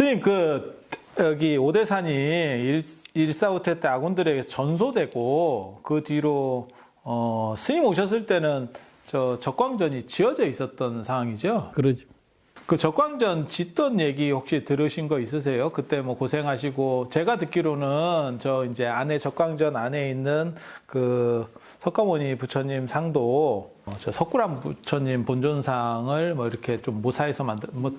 스님 그 여기 오대산이 일, 일사후퇴 때 아군들에게 전소되고 그 뒤로 어, 스님 오셨을 때는 저 적광전이 지어져 있었던 상황이죠. 그러죠. 그 적광전 짓던 얘기 혹시 들으신 거 있으세요? 그때 뭐 고생하시고 제가 듣기로는 저 이제 안에 적광전 안에 있는 그 석가모니 부처님 상도 어, 저 석굴암 부처님 본존상을 뭐 이렇게 좀 모사해서 만든 뭐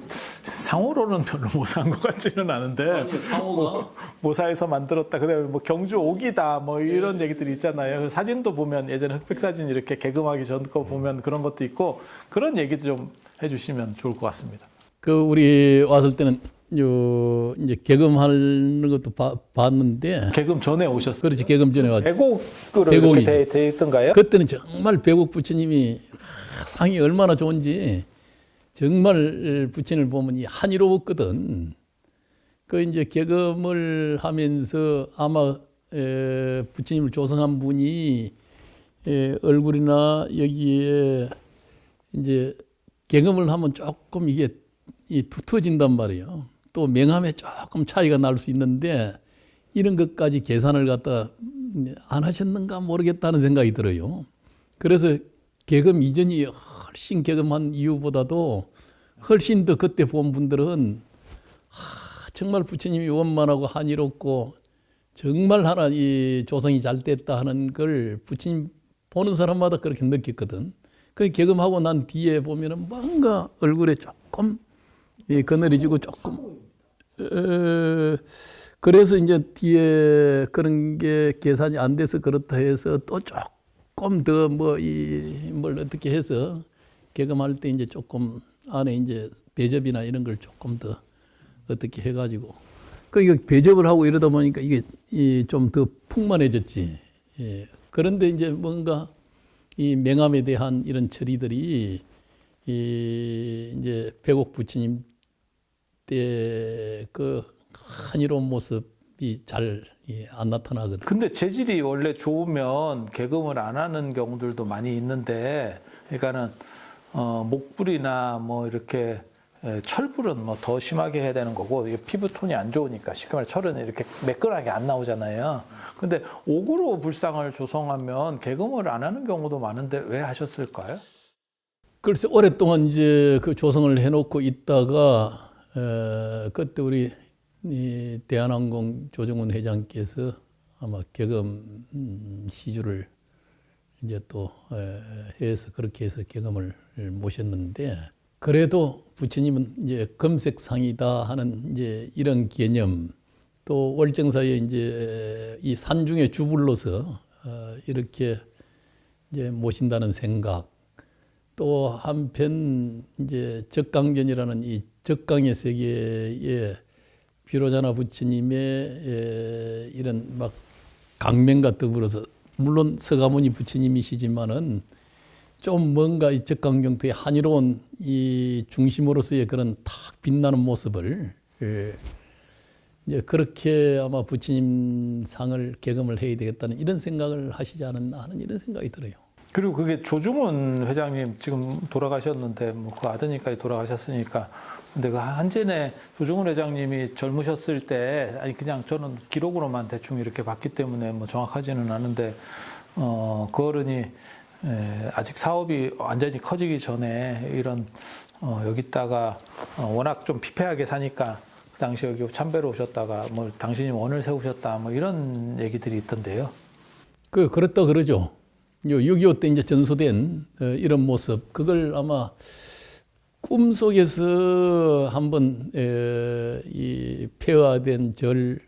상호로는 별로 모사한 것 같지는 않은데 상호가 모사해서 만들었다. 그다음에 뭐 경주 옥이다. 뭐 이런 얘기들이 있잖아요. 그 사진도 보면 예전에 흑백 사진 이렇게 개금하기 전 거 보면 그런 것도 있고 그런 얘기도 좀 해주시면 좋을 것 같습니다. 그 우리 왔을 때는 요 이제 개금하는 것도 봐- 봤는데 개금 전에 오셨어요. 그렇지 개금 전에 와서 배곡으로. 이렇게 돼, 돼 있던가요? 그때는 정말 배국 부처님이 상이 얼마나 좋은지 정말 부처님을 보면 이 한이로웠거든. 그 이제 개금을 하면서 아마 에, 부처님을 조성한 분이 에, 얼굴이나 여기에 이제 개금을 하면 조금 이게 이 두터워진단 말이에요. 또 명함에 조금 차이가 날 수 있는데 이런 것까지 계산을 갖다 안 하셨는가 모르겠다는 생각이 들어요. 그래서 개금 이전이 훨씬 개금한 이유보다도 훨씬 더 그때 본 분들은 하, 정말 부처님이 원만하고 한이롭고 정말 하나 이 조성이 잘 됐다 하는 걸 부처님 보는 사람마다 그렇게 느꼈거든. 그 개금하고 난 뒤에 보면은 뭔가 얼굴에 조금 이 그늘이지고 조금 어, 그래서 이제 뒤에 그런 게 계산이 안 돼서 그렇다 해서 또 조금 더 뭐 이 뭘 어떻게 해서 개금할 때 이제 조금 안에 이제 배접이나 이런 걸 조금 더 어떻게 해가지고 그 이거 배접을 하고 이러다 보니까 이게 좀 더 풍만해졌지. 예. 그런데 이제 뭔가 이 명함에 대한 이런 처리들이 이 이제 백옥 부처님 때 그 한이로운 모습이 잘 안 나타나거든. 근데 재질이 원래 좋으면 개금을 안 하는 경우들도 많이 있는데, 그러니까는 어, 목불이나 뭐 이렇게 에, 철불은 뭐 더 심하게 해야 되는 거고 피부 톤이 안 좋으니까 쉽게 말해 철은 이렇게 매끈하게 안 나오잖아요. 근데 옥으로 불상을 조성하면 개금을 안 하는 경우도 많은데 왜 하셨을까요? 글쎄 오랫동안 이제 그 조성을 해놓고 있다가 에, 그때 우리 이 대한항공 조정훈 회장께서 아마 개금 음, 시주를 이제 또 에, 해서 그렇게 해서 개금을 모셨는데 그래도 부처님은 이제 금색상이다 하는 이제 이런 개념 또 월정사에 이제 이 산중의 주불로서 어, 이렇게 이제 모신다는 생각 또 한편 이제 적강전이라는 이 적강의 세계에 비로자나 부처님의 에, 이런 막 강명과 더불어서 물론 서가모니 부처님이시지만은 좀 뭔가 이 적강경토의 한이로운 이 중심으로서의 그런 탁 빛나는 모습을 예, 이제 그렇게 아마 부처님 상을 개금을 해야 되겠다는 이런 생각을 하시지 않았나 하는 이런 생각이 들어요. 그리고 그게 조중훈 회장님 지금 돌아가셨는데 뭐 그 아드님까지 돌아가셨으니까 근데 그 한전에 조중훈 회장님이 젊으셨을 때 아니 그냥 저는 기록으로만 대충 이렇게 봤기 때문에 뭐 정확하지는 않은데 어 그 어른이 에, 아직 사업이 완전히 커지기 전에 이런 어 여기다가 어 워낙 좀 피폐하게 사니까 그 당시 여기 참배로 오셨다가 뭐 당신이 원을 세우셨다 뭐 이런 얘기들이 있던데요. 그 그렇다 그러죠. 요6.25 때 이제 전소된 어, 이런 모습 그걸 아마 꿈속에서 한번 에, 이 폐화된 절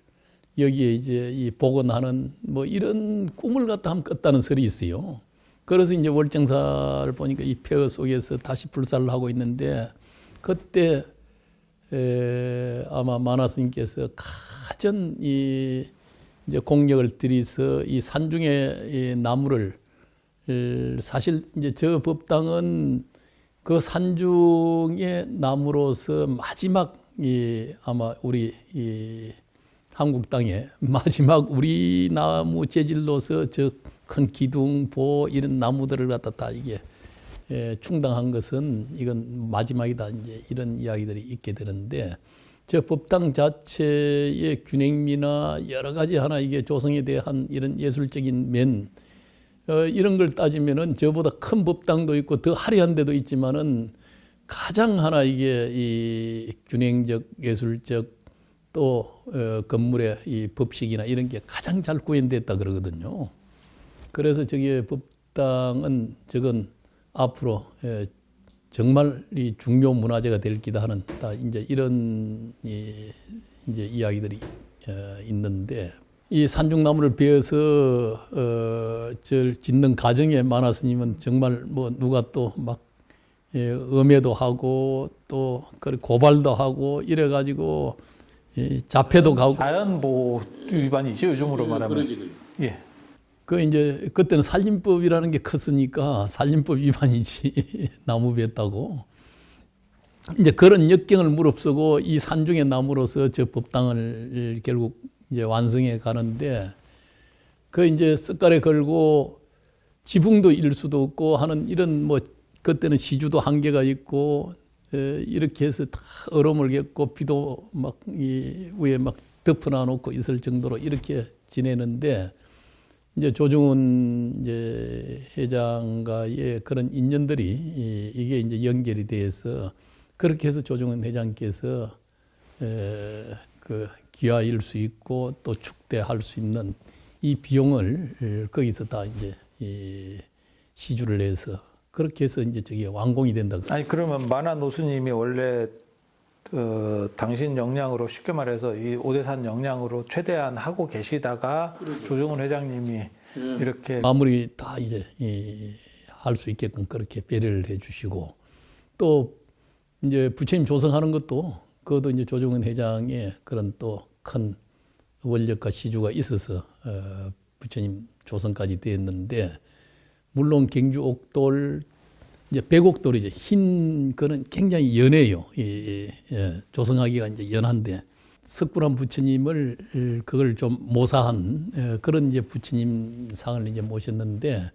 여기에 이제 이 복원하는 뭐 이런 꿈을 갖다 한번 꿨다는 설이 있어요. 그래서 이제 월정사를 보니까 이 폐허 속에서 다시 불사를 하고 있는데 그때 에, 아마 만화스님께서 가전 이 이제 공력을 들이서 이 산중의 이 나무를 을, 사실 이제 저 법당은 그 산중의 나무로서 마지막 이 아마 우리 이 한국 땅에 마지막 우리 나무 재질로서 저큰 기둥, 보 이런 나무들을 갖다 다 이게 예, 충당한 것은 이건 마지막이다. 이제 이런 이야기들이 있게 되는데 저 법당 자체의 균형미나 여러 가지 하나 이게 조성에 대한 이런 예술적인 면 어, 이런 걸 따지면은 저보다 큰 법당도 있고 더 화려한 데도 있지만은 가장 하나 이게 이 균형적 예술적 또 어, 건물의 이 법식이나 이런 게 가장 잘 구현됐다 그러거든요. 그래서 저기 법당은 저건 앞으로 예, 정말 이 중요 문화재가 될 기다 하는 다 이제 이런 이 이제 이야기들이 어, 있는데 이 산중나무를 베어서 어저 짓는 가정에 만화스님은 정말 뭐 누가 또막 예, 음해도 하고 또그 고발도 하고 이래 가지고 이 자폐도 가고 자연 보호 위반이죠 요즘으로 말하면. 예. 그 이제 그때는 살림법이라는 게 컸으니까 살림법 위반이지 나무 베었다고 이제 그런 역경을 무릅쓰고 이 산중의 나무로서 저 법당을 결국 이제 완성해 가는데 그 이제 쓱깔에 걸고 지붕도 일 수도 없고 하는 이런 뭐 그때는 시주도 한계가 있고 에, 이렇게 해서 다 얼음을 겪고 비도 막 이 위에 막 덮어놔 놓고 있을 정도로 이렇게 지내는데 이제 조중훈 이제 회장과의 그런 인연들이 이- 이게 이제 연결이 돼서 그렇게 해서 조중훈 회장께서 에, 그 기화일 수 있고 또 축대할 수 있는 이 비용을 에, 거기서 다 이제 이 시주를 내서 그렇게 해서 이제 저기 완공이 된다. 아니 그러면 만화 노수님이 원래 어, 당신 역량으로 쉽게 말해서 이 오대산 역량으로 최대한 하고 계시다가 조정훈 회장님이 이렇게 마무리 다 이제 할 수 있게끔 그렇게 배려를 해주시고 또 이제 부처님 조성하는 것도 그것도 이제 조정은 회장의 그런 또 큰 원력과 시주가 있어서 어, 부처님 조성까지 되었는데 물론 경주 옥돌 이제 백옥돌이죠 흰 거는 굉장히 연해요. 이, 이, 예, 조성하기가 이제 연한데 석굴암 부처님을 그걸 좀 모사한 어, 그런 이제 부처님 상을 이제 모셨는데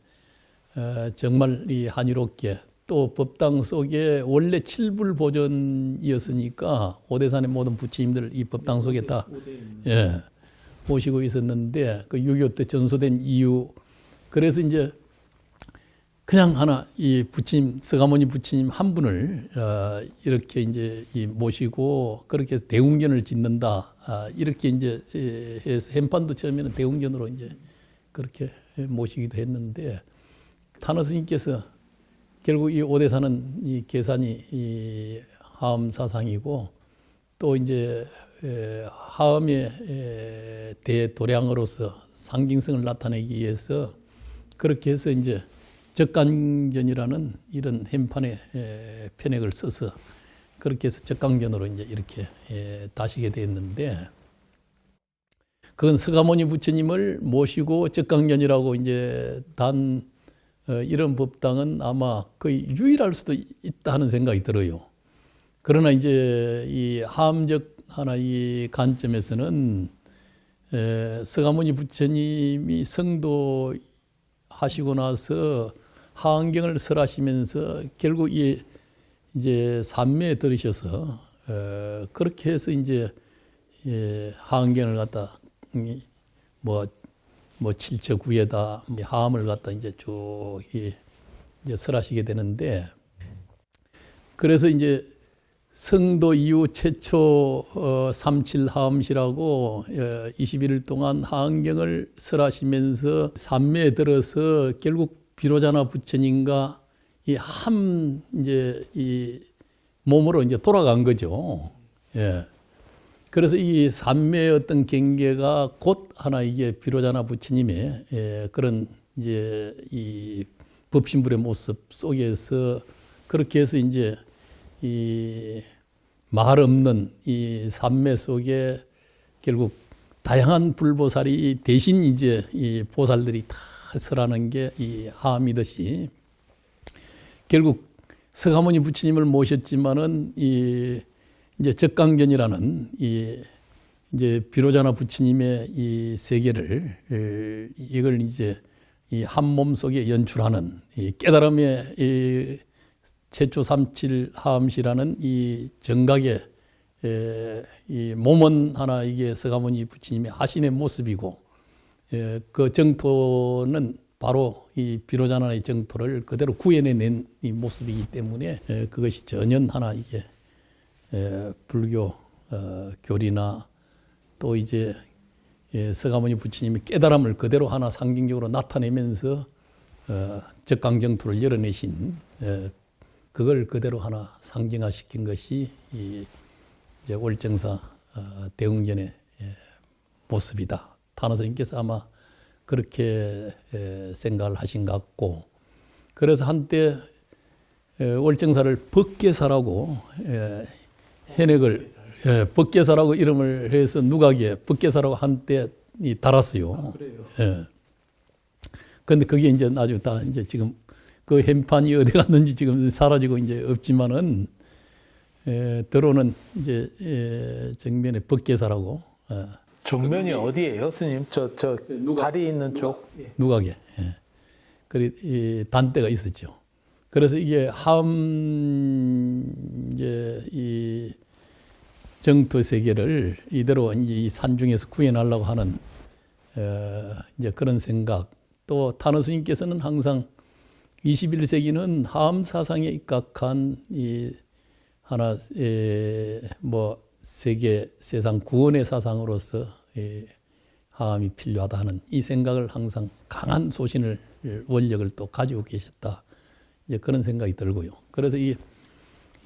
어, 정말 이 한유롭게 또 법당 속에 원래 칠불 보존이었으니까 오대산의 모든 부처님들 이 법당 속에 다 예, 모시고 있었는데 그 6.25 때 전소된 이유. 그래서 이제 그냥 하나 이 부처님 서가모니 부처님 한 분을 어, 이렇게 이제 이 모시고 그렇게 대웅전을 짓는다. 아, 이렇게 이제 예, 해서 햄판도 처음에는 대웅전으로 이제 그렇게 모시기도 했는데 탄호 스님께서 결국 이 오대사는 이 계산이 이 하음 사상이고 또 이제 에, 하음의 에, 대도량으로서 상징성을 나타내기 위해서 그렇게 해서 이제 적강전이라는 이런 햄판의 에, 편액을 써서 그렇게 해서 적강전으로 이제 이렇게 에, 다시게 됐는데 그건 서가모니 부처님을 모시고 적강전이라고 이제 단 어, 이런 법당은 아마 거의 유일할 수도 있다 하는 생각이 들어요. 그러나 이제 이 하암적 하나 이 관점에서는 에, 서가모니 부처님이 성도 하시고 나서 하안경을 설하시면서 결국 이 이제 산매에 들으셔서 어, 그렇게 해서 이제 예, 하안경을 갖다 이, 뭐, 뭐 칠처 구에다 하암을 갖다 이제 쭉 이, 이제 설하시게 되는데 그래서 이제 성도 이후 최초 어, 삼칠 하암시라고 어, 21일 동안 하안경을 설하시면서 산매에 들어서 결국 비로자나 부처님과 이한 이제 이 몸으로 이제 돌아간 거죠. 예. 그래서 이 산매의 어떤 경계가 곧 하나 이게 비로자나 부처님의 예, 그런 이제 이 법신불의 모습 속에서 그렇게 해서 이제 이 말 없는 이 산매 속에 결국 다양한 불보살이 대신 이제 이 보살들이 다 설하는 게 이 하암이듯이 결국 서가모니 부처님을 모셨지만은 이 이제 적강전이라는 이 이제 비로자나 부처님의 이 세계를 에, 이걸 이제 이 한 몸 속에 연출하는 이 깨달음의 이 최초 삼칠 하암시라는 이 정각의 에, 이 몸은 하나 이게 서가모니 부처님의 하신의 모습이고 예, 그 정토는 바로 이 비로자나의 정토를 그대로 구현해낸 이 모습이기 때문에 예, 그것이 전혀 하나 이게 예, 불교 어, 교리나 또 이제 예, 서가모니 부처님이 깨달음을 그대로 하나 상징적으로 나타내면서 어, 적강정토를 열어내신 예, 그걸 그대로 하나 상징화시킨 것이 이 월정사 어, 대웅전의 예, 모습이다. 탄호 스님께서 아마 그렇게 에, 생각을 하신 것 같고 그래서 한때 에, 월정사를 법계사라고 에, 현액을 예, 법계사라고 이름을 해서 누가기에 법계사라고 한때 이 달았어요. 그래요. 예. 근데 그게 이제 나중에 다 이제 지금 그 현판이 어디 갔는지 지금 사라지고 이제 없지만은 에, 들어오는 이제 에, 정면에 법계사라고 예. 정면이 어디예요, 스님? 저저 누가- 다리 있는 쪽. 누가게. 예. 그리 이 단대가 있었죠. 그래서 이게 함 이제 이 정토 세계를 이대로 이 산중에서 구현하려고 하는 어, 이제 그런 생각. 또 타너 스님께서는 항상 21세기는 함 사상에 입각한 이 하나 에, 뭐 세계 세상 구원의 사상으로서 예, 하함이 필요하다 하는 이 생각을 항상 강한 소신을 원력을 또 가지고 계셨다. 이제 그런 생각이 들고요. 그래서 이,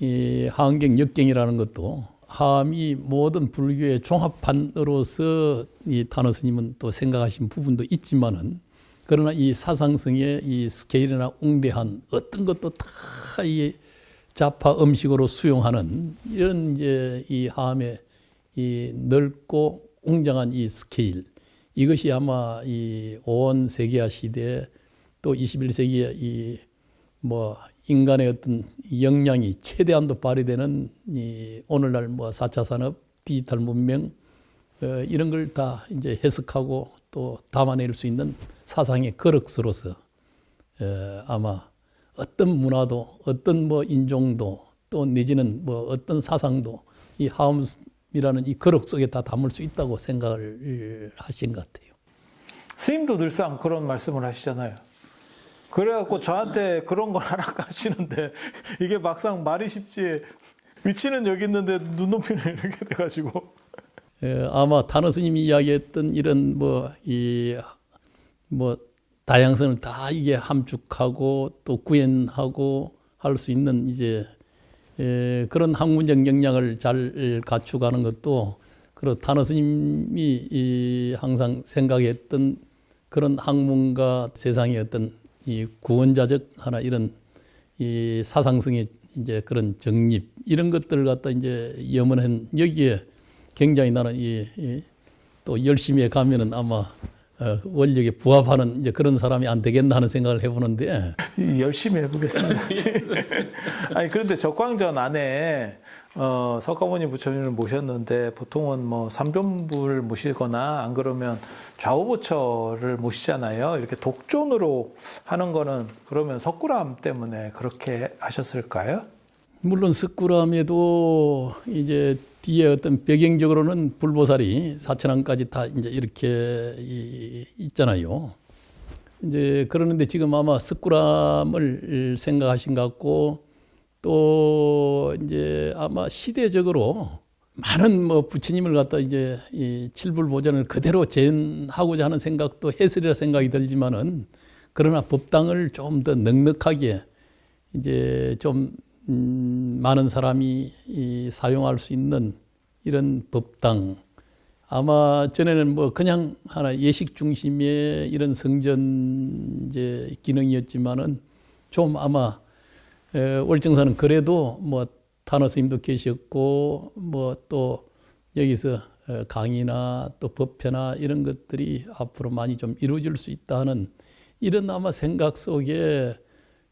이 하한경 역경이라는 것도 하 함이 모든 불교의 종합판으로서 이 탄호 스님은 또 생각하신 부분도 있지만은 그러나 이 사상성의 이 스케일이나 웅대한 어떤 것도 다 이 자파 음식으로 수용하는 이런 이제 이 하함의 이 넓고 웅장한 이 스케일 이것이 아마 이온 세계화 시대에 또 21세기에 이 뭐 인간의 어떤 역량이 최대한도 발휘되는 이 오늘날 뭐 4차 산업 디지털 문명 어, 이런 걸 다 이제 해석하고 또 담아낼 수 있는 사상의 거럭스로서 어, 아마 어떤 문화도 어떤 뭐 인종도 또 내지는 뭐 어떤 사상도 이 하음이라는 이 거럭 속에 다 담을 수 있다고 생각을 하신 것 같아요. 스님도 늘상 그런 말씀을 하시잖아요. 그래갖고 저한테 그런 걸 하라 하시는데 이게 막상 말이 쉽지 위치는 여기 있는데 눈높이는 이렇게 돼가지고. 에, 아마 단어 스님이 이야기했던 이런 뭐이뭐 다양성을 다 이게 함축하고 또 구현하고 할 수 있는 이제 에, 그런 학문적 역량을 잘 갖추가는 것도 그런 단어 스님이 이 항상 생각했던 그런 학문과 세상의 어떤 이 구원자적 하나 이런 이 사상성의 이제 그런 정립 이런 것들을 갖다 이제 염원한 여기에 굉장히 나는 이, 이, 또 열심히 가면은 아마 어, 원력에 부합하는 이제 그런 사람이 안 되겠나 하는 생각을 해보는데 열심히 해보겠습니다. 아니 그런데 적광전 안에 어, 석가모니 부처님을 모셨는데 보통은 뭐 삼존부를 모시거나 안 그러면 좌우부처를 모시잖아요. 이렇게 독존으로 하는 거는 그러면 석굴암 때문에 그렇게 하셨을까요? 물론 석굴암에도 이제 뒤에 어떤 배경적으로는 불보살이 사천왕까지 다 이제 이렇게 이- 있잖아요. 이제 그러는데 지금 아마 석굴암을 생각하신 것 같고 또 이제 아마 시대적으로 많은 뭐 부처님을 갖다 이제 이 칠불보전을 그대로 재현하고자 하는 생각도 해설이라 생각이 들지만은 그러나 법당을 좀 더 넉넉하게 이제 좀 음, 많은 사람이 이 사용할 수 있는 이런 법당. 아마 전에는 뭐 그냥 하나 예식 중심의 이런 성전 이제 기능이었지만은 좀 아마 에, 월정사는 그래도 뭐 탄호 스님도 계셨고 뭐 또 여기서 어, 강의나 또 법회나 이런 것들이 앞으로 많이 좀 이루어질 수 있다 하는 이런 아마 생각 속에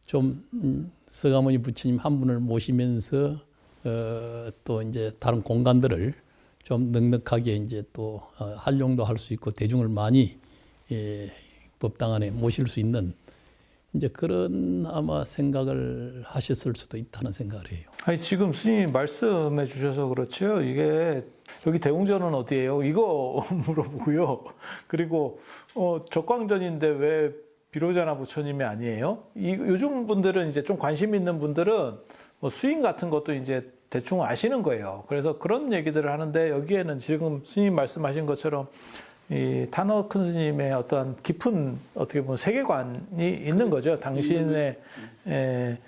좀 음, 서가모니 부처님 한 분을 모시면서 어, 또 이제 다른 공간들을 좀 넉넉하게 이제 또 어, 활용도 할 수 있고 대중을 많이 예, 법당 안에 모실 수 있는 이제 그런 아마 생각을 하셨을 수도 있다는 생각을 해요. 아니 지금 스님 말씀해 주셔서 그렇죠. 이게 여기 대웅전은 어디예요? 이거 물어보고요. 그리고 어 적광전인데 왜 비로자나 부처님이 아니에요? 이 요즘 분들은 이제 좀 관심 있는 분들은 뭐 수인 같은 것도 이제 대충 아시는 거예요. 그래서 그런 얘기들을 하는데 여기에는 지금 스님 말씀하신 것처럼 이 타너 큰 스님의 어떤 깊은 어떻게 보면 세계관이 있는 거죠. 당신의 에,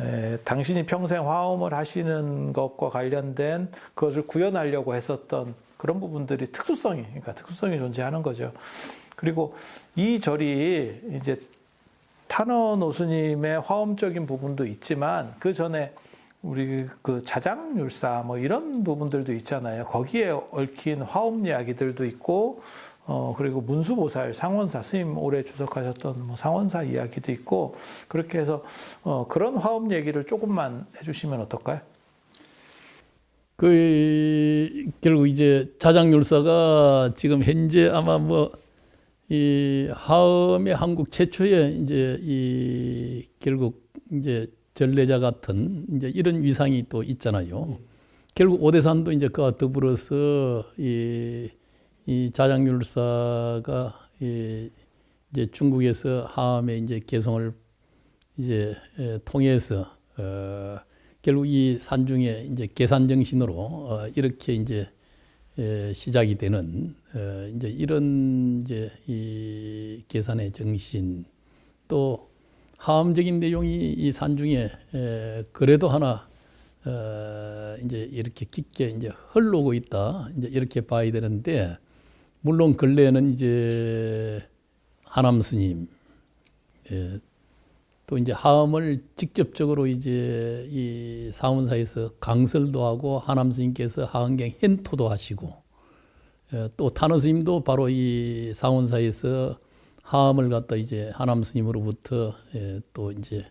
에, 당신이 평생 화엄을 하시는 것과 관련된 그것을 구현하려고 했었던 그런 부분들이 특수성이 그러니까 특수성이 존재하는 거죠. 그리고 이 절이 이제 타너 노스님의 화엄적인 부분도 있지만 그 전에 우리 그 자장율사 뭐 이런 부분들도 있잖아요. 거기에 얽힌 화엄 이야기들도 있고 어 그리고 문수보살 상원사 스님 오래 주석하셨던 뭐 상원사 이야기도 있고 그렇게 해서 어 그런 화엄 얘기를 조금만 해주시면 어떨까요? 그 결국 이제 자장율사가 지금 현재 아마 뭐 이 하음의 한국 최초의 이제 이 결국 이제 전례자 같은 이제 이런 위상이 또 있잖아요. 결국 오대산도 이제 그와 더불어서 이, 이 자장율사가 이 이제 중국에서 하암의 이제 개성을 이제 에, 통해서 어, 결국 이 산중에 이제 계산 정신으로 어, 이렇게 이제 에, 시작이 되는 어, 이제 이런 이제 이 계산의 정신 또 하음적인 내용이 이 산중에 에, 그래도 하나 어, 이제 이렇게 깊게 이제 흘러오고 있다. 이제 이렇게 봐야 되는데 물론 근래에는 이제 하남 스님 예, 또 이제 하음을 직접적으로 이제 이 사원사에서 강설도 하고 하남 스님께서 하은경 hen토도 하시고 예, 또 탄어 스님도 바로 이 사원사에서 하음을 갖다 이제 하남 스님으로부터 예, 또 이제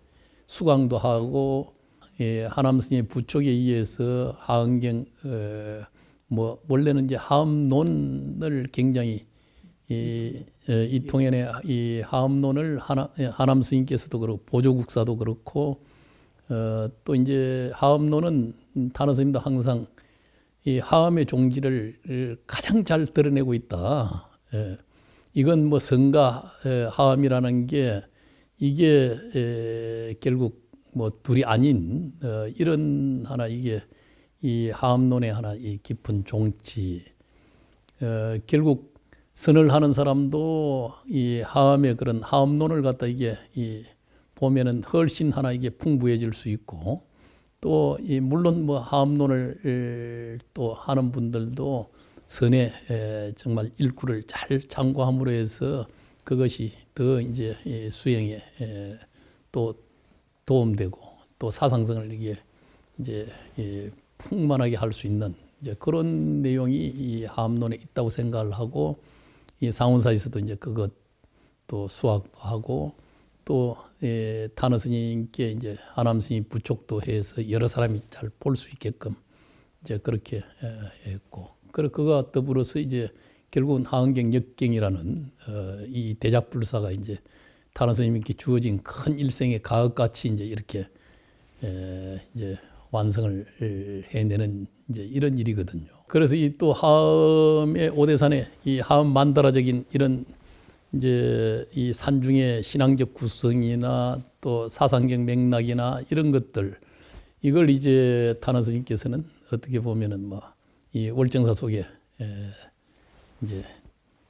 수강도 하고 예, 하남 스님의 부촉에 의해서 하은경 어, 뭐 원래는 이제 하음론을 굉장히 이, 예, 이 통연의 이 하음론을 예, 하남 스님께서도 그렇고 보조국사도 그렇고 어, 또 이제 하음론은 단어 스님도 항상 이 하음의 종지를 가장 잘 드러내고 있다. 예. 이건 뭐 성가 예, 하음이라는 게 이게 예, 결국 뭐 둘이 아닌 어, 이런 하나 이게 이 하음론의 하나 이 깊은 종치 어, 결국 선을 하는 사람도 이 하음의 그런 하음론을 갖다 이게 이 보면은 훨씬 하나 이게 풍부해질 수 있고 또 이 물론 뭐 하음론을 또 하는 분들도 에, 정말 일구를 잘 참고함으로 해서 그것이 더 이제 이 수행에 에, 또 도움되고 또 사상성을 이게 이제 이 풍만하게 할 수 있는 이제 그런 내용이 이 하암론에 있다고 생각을 하고 이 상원사에서도 이제 그것 또 수학도 하고 또 예, 단어 스님께 이제 하남 스님 부촉도 해서 여러 사람이 잘 볼 수 있게끔 이제 그렇게 에, 했고 그리고 그와 더불어서 이제 결국은 하은경 역경이라는 어, 이 대작불사가 이제 단어 스님께 주어진 큰 일생의 가업같이 이제 이렇게 에, 이제 완성을 해내는 이제 이런 일이거든요. 그래서 이 또 하음의 오대산의 이 하음 만다라적인 이런 이제 이 산중의 신앙적 구성이나 또 사상적 맥락이나 이런 것들 이걸 이제 탄원 스님께서는 어떻게 보면은 뭐 이 월정사 속에 에 이제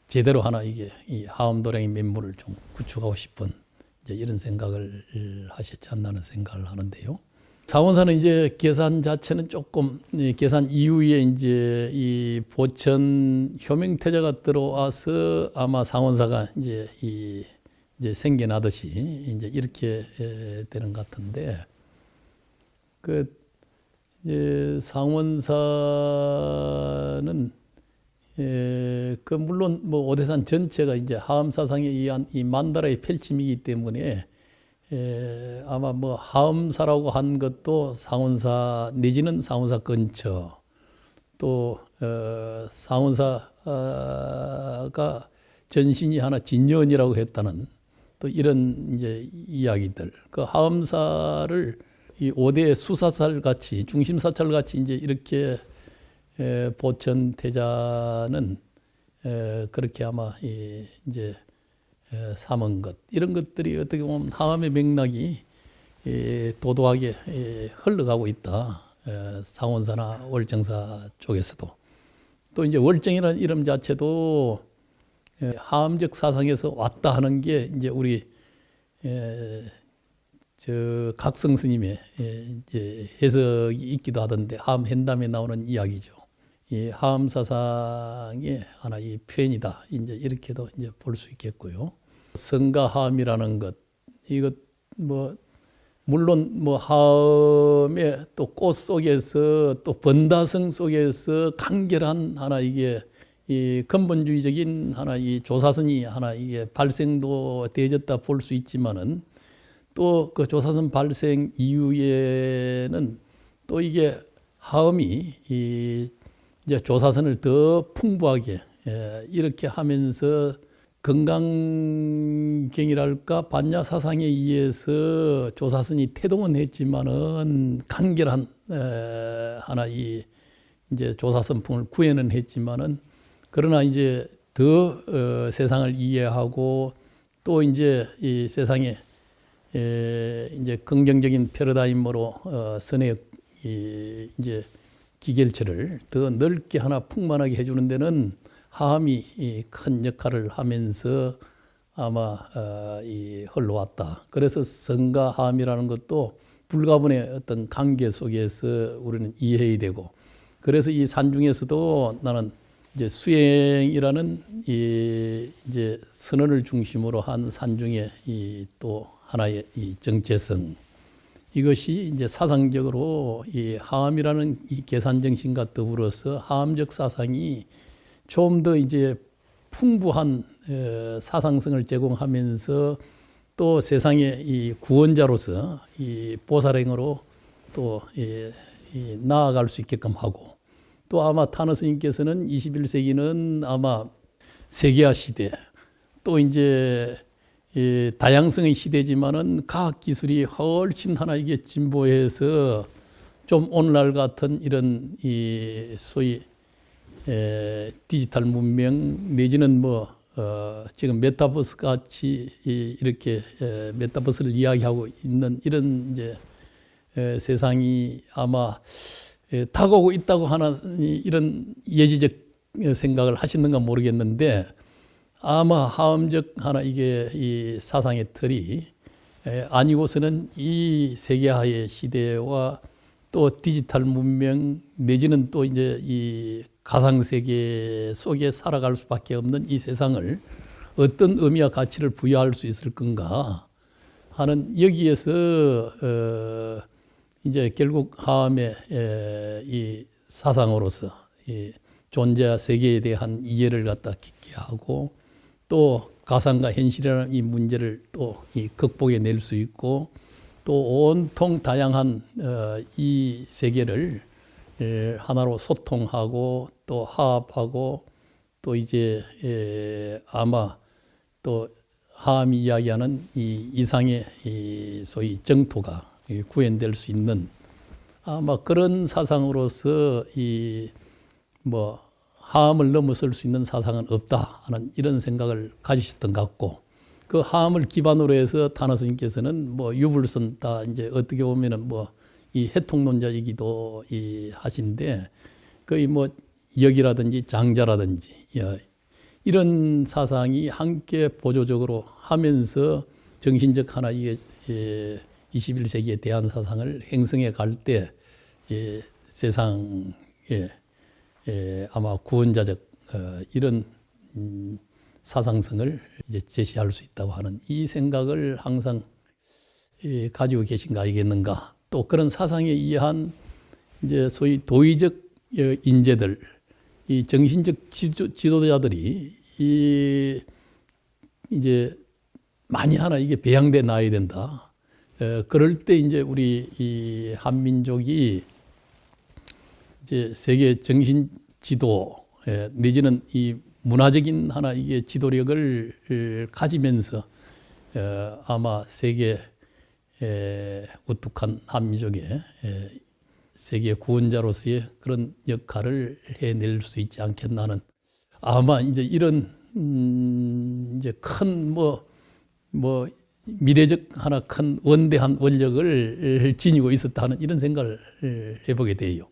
제대로 하나 이게 이 하음도량의 면모를 좀 구축하고 싶은 이제 이런 생각을 하셨지 않나는 생각을 하는데요. 사원사는 이제 계산 자체는 조금 이 계산 이후에 이제 이 보천 효명태자가 들어와서 아마 상원사가 이제 이 이제 생겨나듯이 이제 이렇게 에, 되는 것 같은데 그 이제 상원사는 예, 그 물론 뭐 오대산 전체가 이제 하암 사상에 의한 이 만다라의 펼침이기 때문에 예, 아마 뭐 하음사라고 한 것도 상원사 내지는 상원사 근처 또 어, 상원사가 전신이 하나 진년이라고 했다는 또 이런 이제 이야기들. 그 하엄사를 이 5대 수사살 같이 중심 사찰 같이 이제 이렇게 에, 보천 태자는 에, 그렇게 아마 이, 이제 에, 삼은 것 이런 것들이 어떻게 보면 하암의 맥락이 이, 도도하게 이, 흘러가고 있다. 에, 상원사나 월정사 쪽에서도 또 이제 월정이라는 이름 자체도 에, 하암적 사상에서 왔다 하는 게 이제 우리 에, 저 각성 스님의 예, 이제 해석이 있기도 하던데 하암 hen담에 나오는 이야기죠. 이 하암 사상의 하나 이 표현이다. 이제 이렇게도 이제 볼 수 있겠고요. 성가 하암이라는 것 이것 뭐 물론 뭐 하암의 또 꽃 속에서 또 번다성 속에서 간결한 하나 이게 이 근본주의적인 하나 이 조사선이 하나 이게 발생도 되졌다 볼 수 있지만은 또 그 조사선 발생 이후에는 또 이게 하음이 이 이제 조사선을 더 풍부하게 예, 이렇게 하면서 건강경이랄까 반야 사상에 의해서 조사선이 태동은 했지만은 간결한 에, 하나 이 이제 조사선풍을 구해는 했지만은 그러나 이제 더 어, 세상을 이해하고 또 이제 이 세상에 에, 이제 긍정적인 패러다임으로 어, 선의 이, 이제 기결체를 더 넓게 하나 풍만하게 해주는 데는 하함이 이큰 역할을 하면서 아마 어, 이 흘러왔다. 그래서 성과 하함이라는 것도 불가분의 어떤 관계 속에서 우리는 이해해야 되고 그래서 이 산 중에서도 나는 이제 수행이라는 이 이제 선언을 중심으로 한 산중의 이또 하나의 이 정체성. 이것이 이제 사상적으로 이 하암이라는 이 계산 정신과 더불어서 하암적 사상이 좀 더 이제 풍부한 어, 사상성을 제공하면서 또 세상의 이 구원자로서 이 보살행으로 또 이, 이 나아갈 수 있게끔 하고 또 아마 타너 스님께서는 21세기는 아마 세계화 시대 또 이제 이 다양성의 시대지만은 과학 기술이 훨씬 하나 이게 진보해서 좀 오늘날 같은 이런 이 소위 에, 디지털 문명 내지는 뭐 어, 지금 메타버스 같이 이, 이 렇게 에, 메타버스를 이야기하고 있는 이런 이제 에, 세상이 아마 에, 다가오고 있다고 하는 이- 이런 예지적 생각을 하시는가 모르겠는데 아마 하음적 하나 이게 이 사상의 틀이 에, 아니고서는 이 세계화의 시대와 또 디지털 문명 내지는 또 이제 이 가상 세계 속에 살아갈 수밖에 없는 이 세상을 어떤 의미와 가치를 부여할 수 있을 건가 하는 여기에서 어 이제 결국 하암의 에, 이 사상으로서 이 존재와 세계에 대한 이해를 갖다 깊게 하고 또 가상과 현실이라는 이 문제를 또 이 극복해 낼 수 있고 또 온통 다양한 어, 이 세계를 에, 하나로 소통하고 또 화합하고 또 이제 에, 아마 또 하암이 이야기하는 이 이상의 이 소위 정토가 이 구현될 수 있는 아마 그런 사상으로서 이 뭐 하암을 넘어설 수 있는 사상은 없다 하는 이런 생각을 가지셨던 것 같고 그 하암을 기반으로 해서 타나 스님께서는 뭐 유불선 다 이제 어떻게 보면은 뭐 이 해통론자이기도 이 하신데 거의 뭐 역이라든지 장자라든지 예, 이런 사상이 함께 보조적으로 하면서 정신적 하나 이게 예, 21세기에 대한 사상을 행성해 갈때 예, 세상에 예, 아마 구원자적 어, 이런 음, 사상성을 이제 제시할 수 있다고 하는 이 생각을 항상 예, 가지고 계신 거 아니겠는가? 또 그런 사상에 의한 이제 소위 도의적 어, 인재들, 이 정신적 지도, 지도자들이 이 이제 많이 하나 이게 배양돼 나야 된다. 어, 그럴 때 이제 우리 이 한민족이 이제 세계 정신 지도 예, 내지는 이 문화적인 하나 이게 지도력을 을 가지면서 어, 아마 세계 에, 우뚝한 한민족의 에, 세계 구원자로서의 그런 역할을 해낼 수 있지 않겠나 하는 아마 이제 이런 음, 이제 큰 뭐뭐 미래적 하나 큰 원대한 원력을 지니고 있었다 하는 이런 생각을 해보게 돼요.